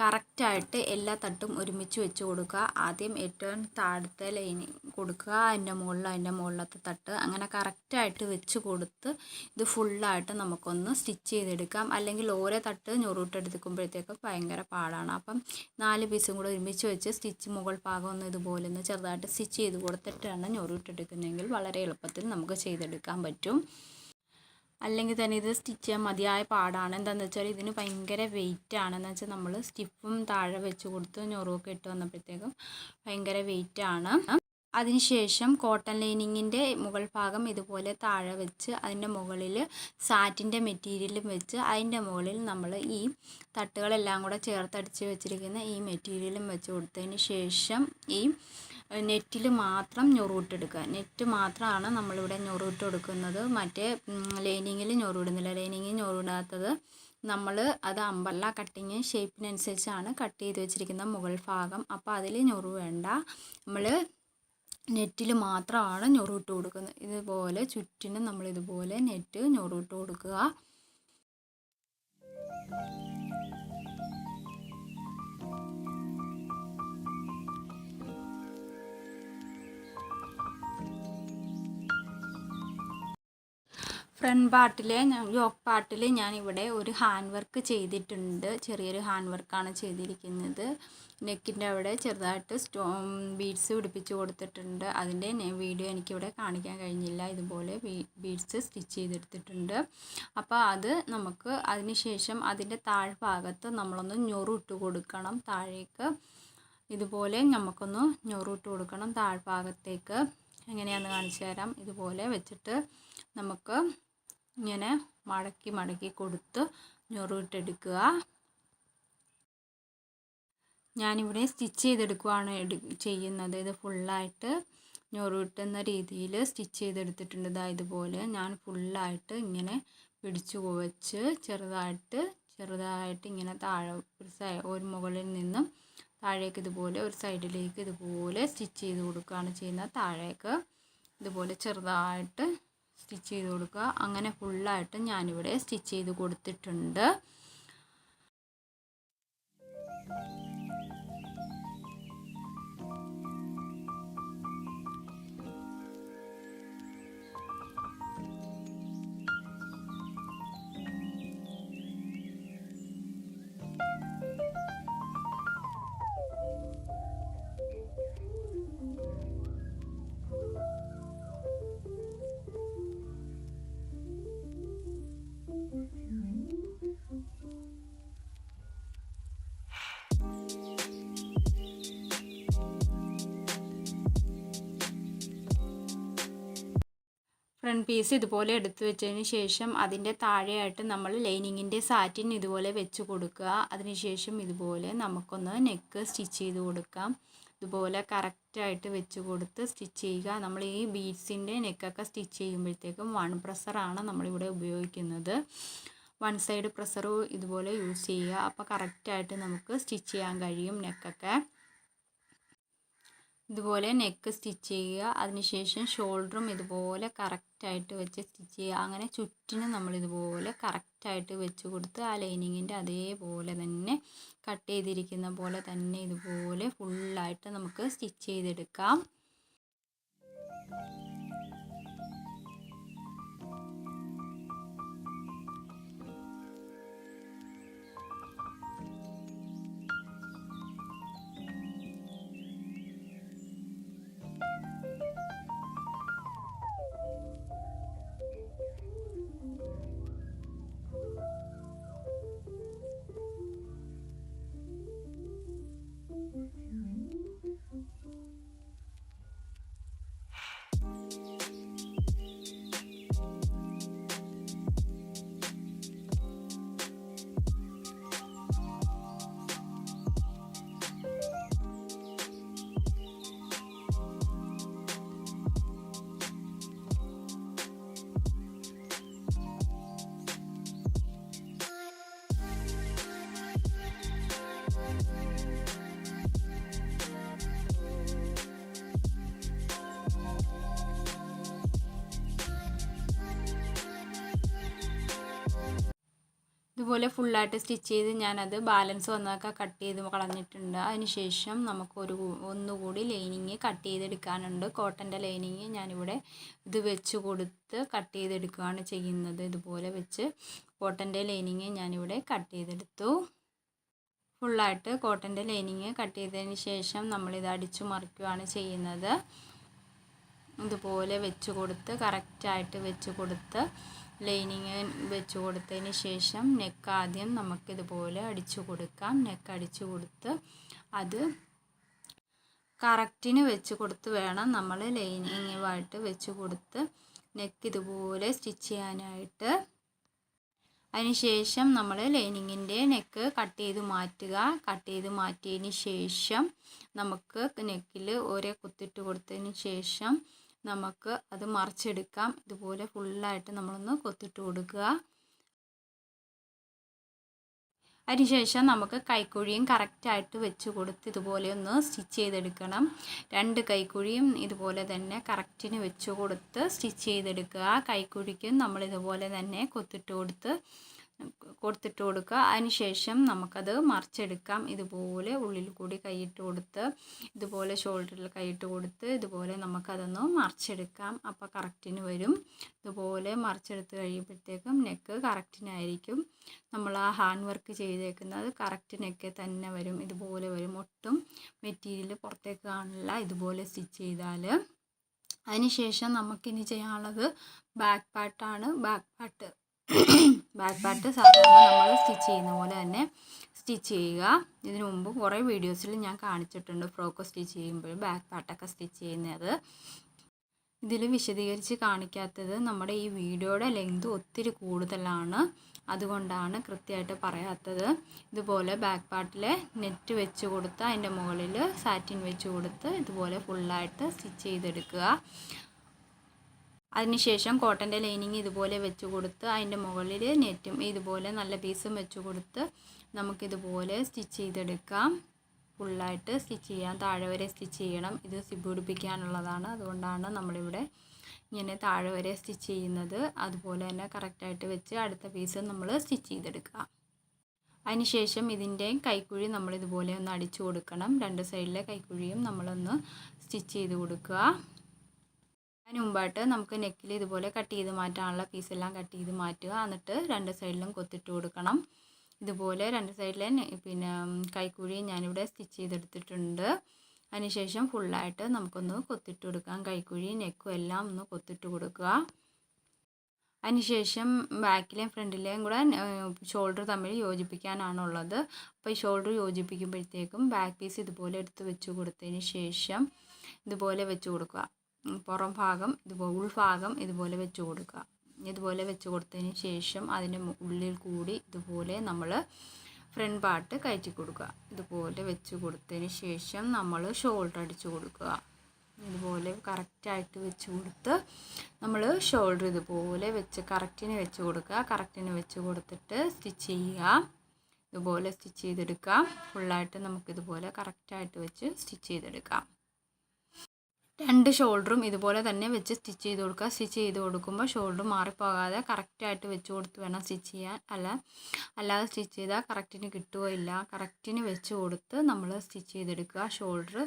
കറക്റ്റായിട്ട് എല്ലാ തട്ടും ഒരുമിച്ച് വെച്ച് കൊടുക്കുക. ആദ്യം ഏറ്റവും താഴത്തെ ലൈനിങ് കൊടുക്കുക. അതിന്റെ മുകളിൽ അതിന്റെ മുകളിലത്തെ തട്ട്. അങ്ങനെ കറക്റ്റായിട്ട് വെച്ച് കൊടുത്ത് ഇത് ഫുള്ളായിട്ട് നമുക്കൊന്ന് സ്റ്റിച്ച് ചെയ്തെടുക്കാം. അല്ലെങ്കിൽ ഓരോ തട്ട് ഞൊറൂട്ടെടുക്കുമ്പോഴത്തേക്കും ഭയങ്കര പാടാണ്. അപ്പം നാല് പീസും കൂടെ ഒരുമിച്ച് വെച്ച് സ്റ്റിച്ച് മുകൾ ഭാഗം ഒന്ന് ഇതുപോലെ ഒന്ന് ചെറുതായിട്ട് സ്റ്റിച്ച് ചെയ്ത് കൊടുത്തിട്ടാണ് ഞൊറൂട്ടെടുക്കുന്നതെങ്കിൽ വളരെ എളുപ്പത്തിൽ നമുക്ക് ചെയ്തെടുക്കാൻ പറ്റും. അല്ലെങ്കിൽ തന്നെ ഇത് സ്റ്റിച്ച് ചെയ്യാൻ മതിയായ പാടാണ്. എന്താണെന്ന് വെച്ചാൽ ഇതിന് ഭയങ്കര വെയിറ്റ് ആണെന്ന് വെച്ചാൽ നമ്മൾ സ്റ്റിഫും താഴെ വെച്ച് കൊടുത്ത് ഞൊറുവൊക്കെ ഇട്ട് വന്നപ്പോഴത്തേക്കും ഭയങ്കര വെയിറ്റ് ആണ്. അതിനുശേഷം കോട്ടൺ ലൈനിങ്ങിന്റെ മുകൾ ഭാഗം ഇതുപോലെ താഴെ വെച്ച് അതിന്റെ മുകളിൽ സാറ്റിന്റെ മെറ്റീരിയലും വെച്ച് അതിന്റെ മുകളിൽ നമ്മൾ ഈ തട്ടുകളെല്ലാം കൂടെ ചേർത്തടിച്ച് വെച്ചിരിക്കുന്ന ഈ മെറ്റീരിയലും വെച്ച് കൊടുത്തതിന് ശേഷം ഈ നെറ്റിൽ മാത്രം ഞൊറൂട്ടെടുക്കുക. നെറ്റ് മാത്രമാണ് നമ്മളിവിടെ ഞൊറൂട്ട് കൊടുക്കുന്നത് മറ്റേ ലൈനിങ്ങിൽ ഞൊറൂടുന്നില്ല. ലൈനിങ്ങിൽ ഞൊറൂടാത്തത് നമ്മൾ അത് അമ്പല്ല കട്ടിങ് ഷേപ്പിനനുസരിച്ചാണ് കട്ട് ചെയ്ത് വെച്ചിരിക്കുന്ന മുകൾ ഭാഗം. അപ്പോൾ അതിൽ ഞൊറു വേണ്ട. നമ്മൾ നെറ്റിൽ മാത്രമാണ് ഞൊറൂട്ട് കൊടുക്കുന്നത്. ഇതുപോലെ ചുറ്റിനും നമ്മൾ ഇതുപോലെ നെറ്റ് ഞൊറൂട്ട് കൊടുക്കുക. ഫ്രണ്ട് പാർട്ടിൽ യോക്ക് പാർട്ടിൽ ഞാൻ ഇവിടെ ഒരു ഹാൻഡ് വർക്ക് ചെയ്തിട്ടുണ്ട്. ചെറിയൊരു ഹാൻഡ് വർക്കാണ് ചെയ്തിരിക്കുന്നത്. നെക്കിന്റെ അവിടെ ചെറുതായിട്ട് സ്റ്റോ ബീഡ്സ് പിടിപ്പിച്ച് കൊടുത്തിട്ടുണ്ട്. അതിന്റെ വീഡിയോ എനിക്കിവിടെ കാണിക്കാൻ കഴിഞ്ഞില്ല. ഇതുപോലെ ബീഡ്സ് സ്റ്റിച്ച് ചെയ്തെടുത്തിട്ടുണ്ട്. അപ്പോൾ അത് നമുക്ക് അതിന് ശേഷം അതിന്റെ താഴ്ഭാഗത്ത് നമ്മളൊന്ന് ഞൊറിട്ട് കൊടുക്കണം. താഴേക്ക് ഇതുപോലെ നമുക്കൊന്ന് ഞൊറിട്ട് കൊടുക്കണം. താഴ്ഭാഗത്തേക്ക്. എങ്ങനെയാണെന്ന് കാണിച്ചു തരാം. ഇതുപോലെ വെച്ചിട്ട് നമുക്ക് ഇങ്ങനെ മടക്കി മടക്കി കൊടുത്ത് ഞൊറിട്ടെടുക്കുക ഞാനിവിടെ സ്റ്റിച്ച് ചെയ്തെടുക്കുകയാണ് ചെയ്യുന്നത്. ഇത് ഫുള്ളായിട്ട് ഞൊറിട്ടുന്ന രീതിയിൽ സ്റ്റിച്ച് ചെയ്തെടുത്തിട്ടുണ്ട്. ഇതാ ഇതുപോലെ ഞാൻ ഫുള്ളായിട്ട് ഇങ്ങനെ പിടിച്ചു കുവച്ച് ചെറുതായിട്ട് ചെറുതായിട്ട് ഇങ്ങനെ താഴെ ഒരു സൈ ഒരു മുകളിൽ നിന്നും താഴേക്ക് ഇതുപോലെ ഒരു സൈഡിലേക്ക് ഇതുപോലെ സ്റ്റിച്ച് ചെയ്ത് കൊടുക്കുകയാണ് ചെയ്യുന്നത്. താഴേക്ക് ഇതുപോലെ ചെറുതായിട്ട് സ്റ്റിച്ച് ചെയ്ത് കൊടുക്കുക. അങ്ങനെ ഫുള്ളായിട്ട് ഞാനിവിടെ സ്റ്റിച്ച് ചെയ്ത് കൊടുത്തിട്ടുണ്ട്. പീസ് ഇതുപോലെ എടുത്തു വെച്ചതിന് ശേഷം അതിന്റെ താഴെയായിട്ട് നമ്മൾ ലൈനിങ്ങിന്റെ സാറ്റിൻ ഇതുപോലെ വെച്ച് കൊടുക്കുക. അതിനുശേഷം ഇതുപോലെ നമുക്കൊന്ന് നെക്ക് സ്റ്റിച്ച് ചെയ്ത് കൊടുക്കാം. ഇതുപോലെ കറക്റ്റായിട്ട് വെച്ച് കൊടുത്ത് സ്റ്റിച്ച് ചെയ്യുക. നമ്മൾ ഈ ബീഡ്സിന്റെ നെക്കൊക്കെ സ്റ്റിച്ച് ചെയ്യുമ്പോഴത്തേക്കും വൺ പ്രസറാണ് നമ്മളിവിടെ ഉപയോഗിക്കുന്നത്. വൺ സൈഡ് പ്രഷർ ഇതുപോലെ യൂസ് ചെയ്യുക. അപ്പോൾ കറക്റ്റായിട്ട് നമുക്ക് സ്റ്റിച്ച് ചെയ്യാൻ കഴിയും നെക്കൊക്കെ ഇതുപോലെ നെക്ക് സ്റ്റിച്ച് ചെയ്യുക. അതിനുശേഷം ഷോൾഡറും ഇതുപോലെ കറക്റ്റായിട്ട് വെച്ച് സ്റ്റിച്ച് ചെയ്യുക. അങ്ങനെ ചുറ്റിനും നമ്മൾ ഇതുപോലെ കറക്റ്റായിട്ട് വെച്ച് കൊടുത്ത് ആ ലൈനിങ്ങിന്റെ അതേപോലെ തന്നെ കട്ട് ചെയ്തിരിക്കുന്ന പോലെ തന്നെ ഇതുപോലെ ഫുള്ളായിട്ട് നമുക്ക് സ്റ്റിച്ച് ചെയ്തെടുക്കാം. ഇതുപോലെ ഫുള്ളായിട്ട് സ്റ്റിച്ച് ചെയ്ത് ഞാനത് ബാലൻസ് വന്നതൊക്കെ കട്ട് ചെയ്ത് കളഞ്ഞിട്ടുണ്ട്. അതിനുശേഷം നമുക്കൊരു ഒന്നുകൂടി ലൈനിങ് കട്ട് ചെയ്തെടുക്കാനുണ്ട്. കോട്ടന്റെ ലൈനിങ് ഞാനിവിടെ ഇത് വെച്ച് കൊടുത്ത് കട്ട് ചെയ്തെടുക്കുകയാണ് ചെയ്യുന്നത്. ഇതുപോലെ വെച്ച് കോട്ടന്റെ ലൈനിങ് ഞാനിവിടെ കട്ട് ചെയ്തെടുത്തു. ഫുള്ളായിട്ട് കോട്ടന്റെ ലൈനിങ് കട്ട് ചെയ്തതിന് ശേഷം നമ്മളിത് അടിച്ചു മറിക്കുകയാണ് ചെയ്യുന്നത്. ഇതുപോലെ വെച്ച് കൊടുത്ത് കറക്റ്റായിട്ട് വെച്ച് കൊടുത്ത് ലൈനിങ് വെച്ച് കൊടുത്തതിന് ശേഷം നെക്ക് ആദ്യം നമുക്കിതുപോലെ അടിച്ചു കൊടുക്കാം. നെക്ക് അടിച്ചു കൊടുത്ത് അത് കറക്റ്റിന് വെച്ച് കൊടുത്ത് വേണം നമ്മൾ ലൈനിങ്ങുമായിട്ട് വെച്ച് കൊടുത്ത് നെക്ക് ഇതുപോലെ സ്റ്റിച്ച് ചെയ്യാനായിട്ട്. അതിനുശേഷം നമ്മൾ ലൈനിങ്ങിന്റെ നെക്ക് കട്ട് ചെയ്ത് മാറ്റുക. കട്ട് ചെയ്ത് മാറ്റിയതിന് ശേഷം നമുക്ക് നെക്കിൽ ഒരേ കുത്തിട്ട് കൊടുത്തതിന് ശേഷം നമുക്ക് അത് മറിച്ചെടുക്കാം. ഇതുപോലെ ഫുള്ളായിട്ട് നമ്മളൊന്ന് കൊത്തിട്ട് കൊടുക്കുക. അതിനുശേഷം നമുക്ക് കൈക്കുഴിയും കറക്റ്റായിട്ട് വെച്ച് കൊടുത്ത് ഇതുപോലെ ഒന്ന് സ്റ്റിച്ച് ചെയ്തെടുക്കണം. രണ്ട് കൈക്കുഴിയും ഇതുപോലെ തന്നെ കറക്റ്റിന് വെച്ച് കൊടുത്ത് സ്റ്റിച്ച് ചെയ്തെടുക്കുക. കൈക്കുഴിക്കും നമ്മൾ ഇതുപോലെ തന്നെ കൊത്തിട്ട് കൊടുത്ത് കൊടുത്തിട്ട് കൊടുക്കുക. അതിനുശേഷം നമുക്കത് മറിച്ചെടുക്കാം. ഇതുപോലെ ഉള്ളിൽ കൂടി കൈയിട്ട് കൊടുത്ത് ഇതുപോലെ ഷോൾഡറിൽ കൈയിട്ട് കൊടുത്ത് ഇതുപോലെ നമുക്കതൊന്ന് മറിച്ചെടുക്കാം. അപ്പോൾ കറക്റ്റിന് വരും. ഇതുപോലെ മറിച്ചെടുത്ത് കഴിയുമ്പോഴത്തേക്കും നെക്ക് കറക്റ്റിനായിരിക്കും നമ്മൾ ആ ഹാൻഡ് വർക്ക് ചെയ്തേക്കുന്നത് കറക്റ്റ് നെക്ക് തന്നെ വരും. ഇതുപോലെ വരും. ഒട്ടും മെറ്റീരിയൽ പുറത്തേക്ക് കാണില്ല. ഇതുപോലെ സ്റ്റിച്ച് ചെയ്താൽ. അതിനുശേഷം നമുക്കിനി ചെയ്യാനുള്ളത് ബാക്ക് പാർട്ടാണ് ബാക്ക് പാർട്ട് ബാക്ക് പാർട്ട് സാധാരണ നമ്മൾ സ്റ്റിച്ച് ചെയ്യുന്ന പോലെ തന്നെ സ്റ്റിച്ച് ചെയ്യുക. ഇതിനു മുമ്പ് കുറേ വീഡിയോസിൽ ഞാൻ കാണിച്ചിട്ടുണ്ട് ഫ്രോക്ക് സ്റ്റിച്ച് ചെയ്യുമ്പോൾ ബാക്ക് പാർട്ടൊക്കെ സ്റ്റിച്ച് ചെയ്യുന്നത്. ഇതിൽ വിശദീകരിച്ച് കാണിക്കാത്തത് നമ്മുടെ ഈ വീഡിയോയുടെ ലെങ്ത് ഒത്തിരി കൂടുതലാണ്. അതുകൊണ്ടാണ് കൃത്യമായിട്ട് പറയാത്തത്. ഇതുപോലെ ബാക്ക് പാർട്ടിൽ നെറ്റ് വെച്ച് കൊടുത്ത് അതിന്റെ മുകളിൽ സാറ്റിൻ വെച്ച് കൊടുത്ത് ഇതുപോലെ ഫുള്ളായിട്ട് സ്റ്റിച്ച് ചെയ്തെടുക്കുക. അതിനുശേഷം കോട്ടന്റെ ലൈനിങ് ഇതുപോലെ വെച്ച് കൊടുത്ത് അതിന്റെ മുകളിൽ നെറ്റും ഇതുപോലെ നല്ല പീസും വെച്ച് കൊടുത്ത് നമുക്കിതുപോലെ സ്റ്റിച്ച് ചെയ്തെടുക്കാം. ഫുള്ളായിട്ട് സ്റ്റിച്ച് ചെയ്യാം. താഴെ വരെ സ്റ്റിച്ച് ചെയ്യണം. ഇത് സിബ് പിടിപ്പിക്കാനുള്ളതാണ് അതുകൊണ്ടാണ് നമ്മളിവിടെ ഇങ്ങനെ താഴെ വരെ സ്റ്റിച്ച് ചെയ്യുന്നത്. അതുപോലെ തന്നെ കറക്റ്റായിട്ട് വെച്ച് അടുത്ത പീസ് നമ്മൾ സ്റ്റിച്ച് ചെയ്തെടുക്കുക. അതിനുശേഷം ഇതിന്റെ കൈക്കുഴി നമ്മൾ ഇതുപോലെ ഒന്ന് അടിച്ചു കൊടുക്കണം. രണ്ട് സൈഡിലെ കൈക്കുഴിയും നമ്മളൊന്ന് സ്റ്റിച്ച് ചെയ്ത് കൊടുക്കുക. അതിന് മുമ്പായിട്ട് നമുക്ക് നെക്കിൽ ഇതുപോലെ കട്ട് ചെയ്ത് മാറ്റാനുള്ള പീസെല്ലാം കട്ട് ചെയ്ത് മാറ്റുക. എന്നിട്ട് രണ്ട് സൈഡിലും കൊത്തിട്ട് കൊടുക്കണം. ഇതുപോലെ രണ്ട് സൈഡിലെ പിന്നെ കൈക്കുഴി ഞാനിവിടെ സ്റ്റിച്ച് ചെയ്തെടുത്തിട്ടുണ്ട്. അതിനുശേഷം ഫുള്ളായിട്ട് നമുക്കൊന്ന് കൊത്തിട്ട് കൊടുക്കാം. കൈക്കുഴി നെക്കും എല്ലാം ഒന്ന് കൊത്തിട്ട് കൊടുക്കുക. അതിനുശേഷം ബാക്കിലെയും ഫ്രണ്ടിലെയും കൂടെ ഷോൾഡർ തമ്മിൽ യോജിപ്പിക്കാനാണുള്ളത്. അപ്പോൾ ഈ ഷോൾഡർ യോജിപ്പിക്കുമ്പോഴത്തേക്കും ബാക്ക് പീസ് ഇതുപോലെ എടുത്ത് വെച്ച് കൊടുത്തതിന് ശേഷം ഇതുപോലെ വെച്ച് കൊടുക്കുക. പുറം ഭാഗം ഇതുപോലെ ഉൾഭാഗം ഇതുപോലെ വെച്ച് കൊടുക്കുക. ഇതുപോലെ വെച്ച് കൊടുത്തതിന് ശേഷം അതിന്റെ ഉള്ളിൽ കൂടി ഇതുപോലെ നമ്മൾ ഫ്രണ്ട് പാർട്ട് കയറ്റി കൊടുക്കുക. ഇതുപോലെ വെച്ച് കൊടുത്തതിന് ശേഷം നമ്മൾ ഷോൾഡർ അടിച്ച് കൊടുക്കുക. ഇതുപോലെ കറക്റ്റായിട്ട് വെച്ച് കൊടുത്ത് നമ്മൾ ഷോൾഡർ ഇതുപോലെ വെച്ച് കറക്റ്റിന് വെച്ച് കൊടുക്കുക. കറക്റ്റിന് വെച്ച് കൊടുത്തിട്ട് സ്റ്റിച്ച് ചെയ്യുക. ഇതുപോലെ സ്റ്റിച്ച് ചെയ്തെടുക്കാം ഫുള്ളായിട്ട് നമുക്കിതുപോലെ കറക്റ്റായിട്ട് വെച്ച് സ്റ്റിച്ച് ചെയ്തെടുക്കാം. രണ്ട് ഷോൾഡറും ഇതുപോലെ തന്നെ വെച്ച് സ്റ്റിച്ച് ചെയ്ത് കൊടുക്കുക. സ്റ്റിച്ച് ചെയ്ത് കൊടുക്കുമ്പോൾ ഷോൾഡർ മാറിപ്പോകാതെ കറക്റ്റായിട്ട് വെച്ച് കൊടുത്ത് വേണം സ്റ്റിച്ച് ചെയ്യാൻ. അല്ല അല്ലാതെ സ്റ്റിച്ച് ചെയ്താൽ കറക്റ്റിന് കിട്ടുകയോ ഇല്ല. കറക്റ്റിന് വെച്ച് കൊടുത്ത് നമ്മൾ സ്റ്റിച്ച് ചെയ്തെടുക്കുക. ഷോൾഡർ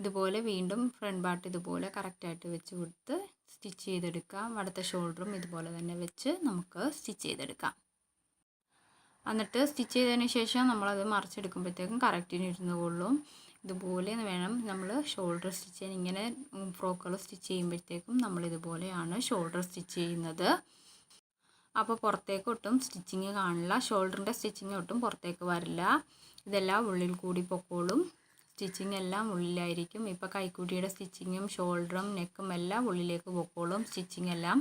ഇതുപോലെ വീണ്ടും ഫ്രണ്ട് പാർട്ട് ഇതുപോലെ കറക്റ്റായിട്ട് വെച്ച് കൊടുത്ത് സ്റ്റിച്ച് ചെയ്തെടുക്കാം. അടുത്ത ഷോൾഡറും ഇതുപോലെ തന്നെ വെച്ച് നമുക്ക് സ്റ്റിച്ച് ചെയ്തെടുക്കാം. എന്നിട്ട് സ്റ്റിച്ച് ചെയ്തതിന് ശേഷം നമ്മളത് മറിച്ചെടുക്കുമ്പോഴത്തേക്കും കറക്റ്റിന് ഇരുന്ന് കൊള്ളും. ഇതുപോലെ വേണം നമ്മൾ ഷോൾഡർ സ്റ്റിച്ച് ചെയ്യാൻ. ഇങ്ങനെ ഫ്രോക്കുകൾ സ്റ്റിച്ച് ചെയ്യുമ്പോഴത്തേക്കും നമ്മൾ ഇതുപോലെയാണ് ഷോൾഡർ സ്റ്റിച്ച് ചെയ്യുന്നത്. അപ്പോൾ പുറത്തേക്ക് ഒട്ടും സ്റ്റിച്ചിങ് കാണില്ല. ഷോൾഡറിന്റെ സ്റ്റിച്ചിങ് ഒട്ടും പുറത്തേക്ക് വരില്ല. ഇതെല്ലാം ഉള്ളിൽ കൂടി പൊക്കോളും. സ്റ്റിച്ചിങ് എല്ലാം ഉള്ളിലായിരിക്കും. ഇപ്പോൾ കൈക്കുട്ടിയുടെ സ്റ്റിച്ചിങ്ങും ഷോൾഡറും നെക്കും എല്ലാം ഉള്ളിലേക്ക് പൊക്കോളും സ്റ്റിച്ചിങ് എല്ലാം.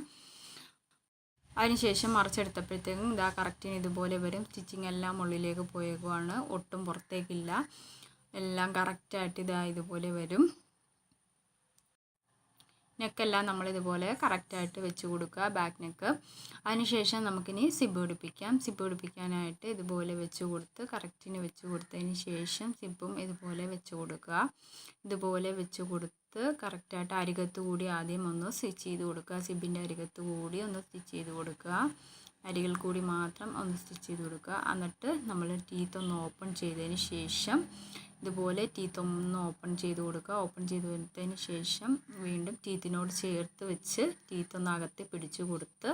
അതിനുശേഷം മറിച്ചെടുത്തപ്പോഴത്തേക്കും ഇതാ കറക്റ്റിന് ഇതുപോലെ വരും. സ്റ്റിച്ചിങ് എല്ലാം ഉള്ളിലേക്ക് പോയേക്കുവാണ്. ഒട്ടും പുറത്തേക്കില്ല. എല്ലാം കറക്റ്റായിട്ട് ഇതാ ഇതുപോലെ വരും. നെക്കെല്ലാം നമ്മളിതുപോലെ കറക്റ്റായിട്ട് വെച്ച് കൊടുക്കുക ബാക്ക് നെക്ക് അതിനുശേഷം നമുക്കിനി സിബ് പിടിപ്പിക്കാം. സിബ് പിടിപ്പിക്കാനായിട്ട് ഇതുപോലെ വെച്ച് കൊടുത്ത് കറക്റ്റിന് വെച്ച് കൊടുത്തതിന് ശേഷം സിബും ഇതുപോലെ വെച്ച് കൊടുക്കുക. ഇതുപോലെ വെച്ച് കൊടുത്ത് കറക്റ്റായിട്ട് അരികത്ത് കൂടി ആദ്യം ഒന്ന് സ്റ്റിച്ച് ചെയ്ത് കൊടുക്കുക. സിബിന്റെ അരികത്ത് കൂടി ഒന്ന് സ്റ്റിച്ച് ചെയ്ത് കൊടുക്കുക. അരികൾ കൂടി മാത്രം ഒന്ന് സ്റ്റിച്ച് ചെയ്ത് കൊടുക്കുക. എന്നിട്ട് നമ്മൾ ടീത്ത് ഒന്ന് ഓപ്പൺ ചെയ്തതിന് ശേഷം ഇതുപോലെ ടീത്ത് ഒന്ന് ഓപ്പൺ ചെയ്ത് കൊടുക്കുക. ഓപ്പൺ ചെയ്ത് കൊടുത്തതിന് ശേഷം വീണ്ടും ടീത്തിനോട് ചേർത്ത് വെച്ച് ടീത്ത് ഒന്ന് അകത്ത് പിടിച്ചു കൊടുത്ത്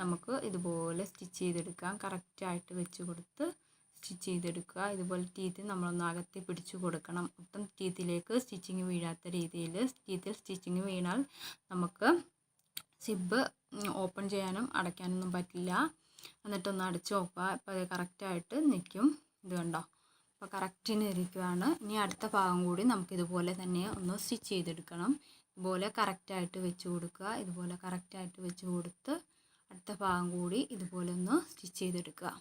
നമുക്ക് ഇതുപോലെ സ്റ്റിച്ച് ചെയ്തെടുക്കാം. കറക്റ്റായിട്ട് വെച്ച് കൊടുത്ത് സ്റ്റിച്ച് ചെയ്തെടുക്കുക. ഇതുപോലെ ടീത്ത് നമ്മളൊന്ന് അകത്തി പിടിച്ചു കൊടുക്കണം. ഒട്ടും ടീത്തിലേക്ക് സ്റ്റിച്ചിങ് വീഴാത്ത രീതിയിൽ ടീത്തിൽ സ്റ്റിച്ചിങ് വീണാൽ നമുക്ക് സിബ് ഓപ്പൺ ചെയ്യാനും അടയ്ക്കാനൊന്നും പറ്റില്ല. എന്നിട്ടൊന്ന് അടച്ച് നോക്കുക. അപ്പോൾ അത് കറക്റ്റായിട്ട് നിൽക്കും. ഇത് കണ്ടോ? അപ്പോൾ കറക്റ്റിന് ഇരിക്കുകയാണ് ഇനി അടുത്ത ഭാഗം കൂടി നമുക്ക് ഇതുപോലെ തന്നെ ഒന്ന് സ്റ്റിച്ച് ചെയ്തെടുക്കണം. ഇതുപോലെ കറക്റ്റായിട്ട് വെച്ച് കൊടുക്കുക. ഇതുപോലെ കറക്റ്റായിട്ട് വെച്ച് കൊടുത്ത് അടുത്ത ഭാഗം കൂടി ഇതുപോലെ ഒന്ന് സ്റ്റിച്ച് ചെയ്തെടുക്കുക.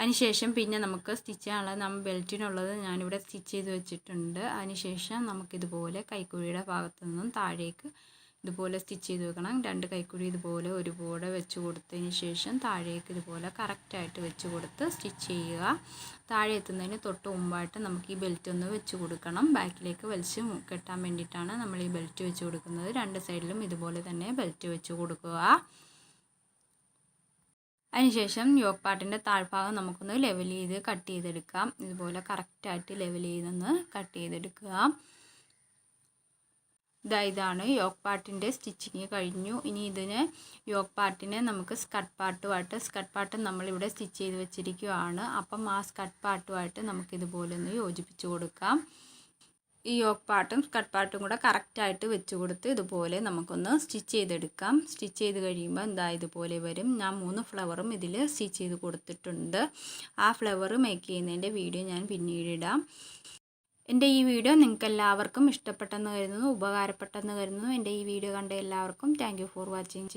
അതിനുശേഷം പിന്നെ നമുക്ക് സ്റ്റിച്ച് ചെയ്യാനുള്ളത് നമ്മൾ ബെൽറ്റിനുള്ളത് ഞാനിവിടെ സ്റ്റിച്ച് ചെയ്ത് വെച്ചിട്ടുണ്ട്. അതിനുശേഷം നമുക്കിതുപോലെ കൈക്കുഴിയുടെ ഭാഗത്തു നിന്നും താഴേക്ക് ഇതുപോലെ സ്റ്റിച്ച് ചെയ്ത് വെക്കണം. രണ്ട് കൈക്കുഴി ഇതുപോലെ ഒരുപോലെ വെച്ച് കൊടുത്തതിന് ശേഷം താഴേക്ക് ഇതുപോലെ കറക്റ്റായിട്ട് വെച്ച് കൊടുത്ത് സ്റ്റിച്ച് ചെയ്യുക. താഴെ എത്തുന്നതിന് തൊട്ട് മുമ്പായിട്ട് നമുക്ക് ഈ ബെൽറ്റ് ഒന്ന് വെച്ച് കൊടുക്കണം. ബാക്കിലേക്ക് വലിച്ച് കെട്ടാൻ വേണ്ടിയിട്ടാണ് നമ്മൾ ഈ ബെൽറ്റ് വെച്ച് കൊടുക്കുന്നത്. രണ്ട് സൈഡിലും ഇതുപോലെ തന്നെ ബെൽറ്റ് വെച്ച് കൊടുക്കുക. അതിനുശേഷം യോക്ക് പാട്ടിന്റെ താഴ്ഭാഗം നമുക്കൊന്ന് ലെവൽ ചെയ്ത് കട്ട് ചെയ്തെടുക്കാം. ഇതുപോലെ കറക്റ്റായിട്ട് ലെവൽ ചെയ്തൊന്ന് കട്ട് ചെയ്തെടുക്കുക. ഇതാ ഇതാണ് യോക്ക് പാട്ടിന്റെ സ്റ്റിച്ചിങ് കഴിഞ്ഞു. ഇനി ഇതിന് യോക്ക് പാർട്ടിനെ നമുക്ക് സ്കട്ട് പാർട്ടുമായിട്ട് സ്കട്ട് പാട്ട് നമ്മളിവിടെ സ്റ്റിച്ച് ചെയ്ത് വെച്ചിരിക്കുകയാണ് അപ്പം ആ സ്കട്ട് പാട്ടുമായിട്ട് നമുക്കിതുപോലെ ഒന്ന് യോജിപ്പിച്ച് കൊടുക്കാം. ഈ യോക്ക് പാട്ടും സ്കട്ട് പാർട്ടും കൂടെ കറക്റ്റായിട്ട് വെച്ച് കൊടുത്ത് ഇതുപോലെ നമുക്കൊന്ന് സ്റ്റിച്ച് ചെയ്തെടുക്കാം. സ്റ്റിച്ച് ചെയ്ത് കഴിയുമ്പോൾ എന്താ ഇതുപോലെ വരും. ഞാൻ മൂന്ന് ഫ്ലവറും ഇതിൽ സ്റ്റിച്ച് ചെയ്ത് കൊടുത്തിട്ടുണ്ട്. ആ ഫ്ലവർ മേക്ക് ചെയ്യുന്നതിന്റെ വീഡിയോ ഞാൻ പിന്നീട് ഇടാം. എന്റെ ഈ വീഡിയോ നിങ്ങൾക്ക് എല്ലാവർക്കും ഇഷ്ടപ്പെട്ടെന്ന് കരുതുന്നു ഉപകാരപ്പെട്ടെന്ന് കരുതുന്നു. എന്റെ ഈ വീഡിയോ കണ്ട എല്ലാവർക്കും താങ്ക് ഫോർ വാച്ചിങ്